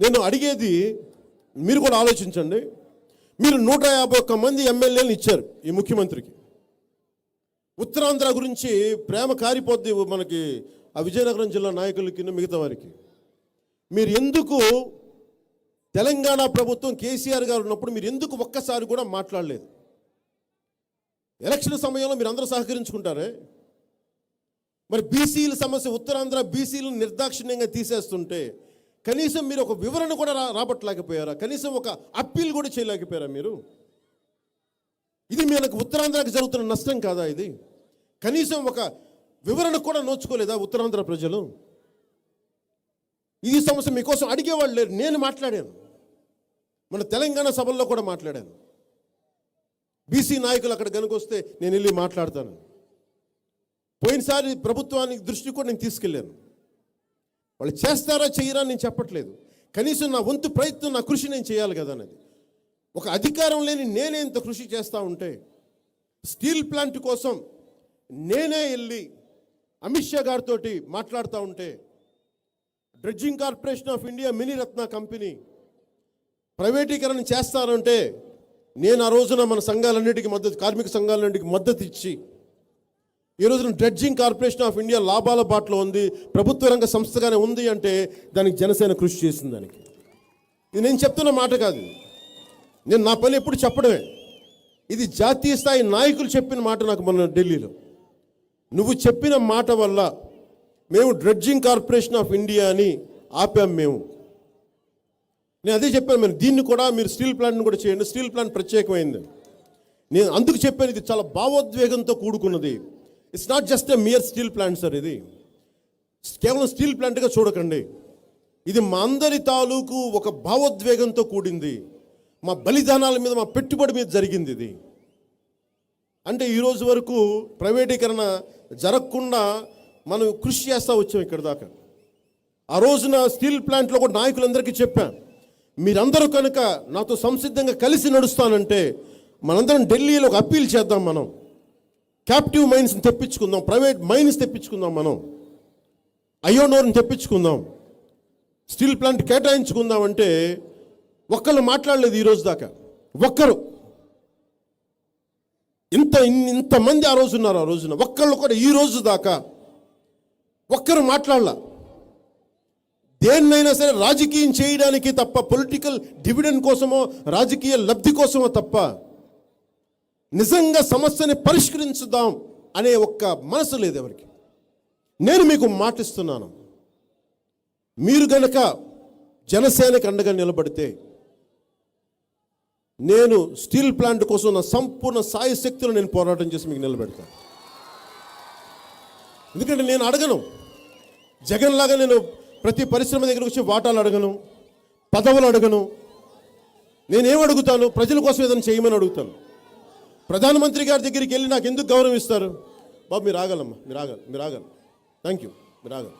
నేను అడిగేది మీరు కూడా ఆలోచించండి. మీరు నూట యాభై ఒక్క మంది ఎమ్మెల్యేలు ఇచ్చారు ఈ ముఖ్యమంత్రికి. ఉత్తరాంధ్ర గురించి ప్రేమ కారిపోద్ది మనకి ఆ విజయనగరం జిల్లా నాయకులకి మిగతా వారికి. మీరు ఎందుకు తెలంగాణ ప్రభుత్వం కేసీఆర్ గారు ఉన్నప్పుడు మీరు ఎందుకు ఒక్కసారి కూడా మాట్లాడలేదు? ఎలక్షన్ సమయంలో మీరు అందరూ సహకరించుకుంటారే? మరి బీసీల సమస్య ఉత్తరాంధ్ర బీసీలను నిర్దాక్షిణ్యంగా తీసేస్తుంటే కనీసం మీరు ఒక వివరణ కూడా రా రాబట్టలేకపోయారా? కనీసం ఒక అప్పీల్ కూడా చేయలేకపోయారా మీరు? ఇది మనకు ఉత్తరాంధ్రకి జరుగుతున్న నష్టం కాదా ఇది? కనీసం ఒక వివరణ కూడా నోచుకోలేదా ఉత్తరాంధ్ర ప్రజలు? ఈ సమస్య మీకోసం అడిగేవాళ్ళు లేరు. నేను మాట్లాడాను. మన తెలంగాణ సభల్లో కూడా మాట్లాడాను. బీసీ నాయకులు అక్కడ కనుకొస్తే నేను వెళ్ళి మాట్లాడతాను. పోయినసారి ప్రభుత్వానికి దృష్టి కూడా నేను తీసుకెళ్ళాను. వాళ్ళు చేస్తారా చేయరా నేను చెప్పట్లేదు. కనీసం నా వంతు ప్రయత్నం నా కృషి నేను చేయాలి కదా అనేది ఒక అధికారం లేని నేనే ఇంత కృషి చేస్తూ ఉంటే స్టీల్ ప్లాంట్ కోసం నేనే వెళ్ళి అమిత్ షా గారితో మాట్లాడుతూ ఉంటే Dredging Corporation of India mini ratna company ప్రైవేటీకరణ చేస్తారంటే నేను ఆ రోజున మన సంఘాలన్నిటికీ మద్దతు కార్మిక సంఘాలన్నిటికీ మద్దతు ఇచ్చి ఈ రోజున డ్రెడ్జింగ్ కార్పొరేషన్ ఆఫ్ ఇండియా లాభాల బాటలో ఉంది ప్రభుత్వ రంగ సంస్థగానే ఉంది అంటే దానికి జనసేన కృషి చేసింది దానికి. ఇది నేను చెప్తున్న మాట కాదు నేను నా పని ఎప్పుడు చెప్పడమే. ఇది జాతీయ స్థాయి నాయకులు చెప్పిన మాట నాకు మొన్న ఢిల్లీలో. నువ్వు చెప్పిన మాట వల్ల మేము డ్రెడ్జింగ్ కార్పొరేషన్ ఆఫ్ ఇండియా అని ఆపాం మేము. నేను అదే చెప్పాను మరి దీన్ని కూడా మీరు స్టీల్ ప్లాంట్ని కూడా చేయండి స్టీల్ ప్లాంట్ ప్రత్యేకమైంది నేను అందుకు చెప్పాను ఇది చాలా భావోద్వేగంతో కూడుకున్నది. It's not just a mere steel plant sir ఇది. కేవలం స్టీల్ ప్లాంట్గా చూడకండి. ఇది మా అందరి తాలూకు ఒక భావోద్వేగంతో కూడింది. మా బలిదానాల మీద మా పెట్టుబడి మీద జరిగింది ఇది. అంటే ఈరోజు వరకు ప్రైవేటీకరణ జరగకుండా మనం కృషి చేస్తూ వచ్చాం ఇక్కడ దాకా. ఆ రోజున స్టీల్ ప్లాంట్లో కూడా నాయకులందరికీ చెప్పాను మీరందరూ కనుక నాతో సంసిద్ధంగా కలిసి నడుస్తానంటే మనందరం ఢిల్లీలో ఒక అప్పీల్ చేద్దాం మనం. క్యాప్టివ్ మైండ్స్ని తెప్పించుకుందాం. ప్రైవేట్ మైన్స్ తెప్పించుకుందాం మనం. అయోనోర్ని తెప్పించుకుందాం. స్టీల్ ప్లాంట్ కేటాయించుకుందాం అంటే ఒక్కళ్ళు మాట్లాడలేదు ఈ రోజు దాకా. ఒక్కరు. ఇంత ఇంతమంది ఆ రోజు ఉన్నారు ఆ రోజున. ఒక్కళ్ళు కూడా ఈ రోజు దాకా ఒక్కరు మాట్లాడాల. దేన్నైనా సరే రాజకీయం చేయడానికి తప్ప పొలిటికల్ డివిడెండ్ కోసమో రాజకీయ లబ్ధి కోసమో తప్ప నిజంగా సమస్యని పరిష్కరించుదాం అనే ఒక్క మనసు లేదు ఎవరికి. నేను మీకు మాటిస్తున్నాను. మీరు గనక జనసేనకి అండగా నిలబడితే నేను స్టీల్ ప్లాంట్ కోసం నా సంపూర్ణ సాయ శక్తులు నేను పోరాటం చేసి మీకు నిలబెడతాను ఎందుకంటే నేను అడగను. జగన్ లాగా నేను ప్రతి పరిశ్రమ దగ్గరకు వచ్చి వాటాలు అడగను పదవులు అడగను. నేనేం అడుగుతాను? ప్రజల కోసం ఏదైనా చేయమని అడుగుతాను. ప్రధానమంత్రి గారి దగ్గరికి వెళ్ళి నాకు ఎందుకు గౌరవం ఇస్తారు? బాబు మీరు ఆగలమ్మా మీరు ఆగలి మీరు ఆగలి థ్యాంక్ యూ మీరు ఆగలి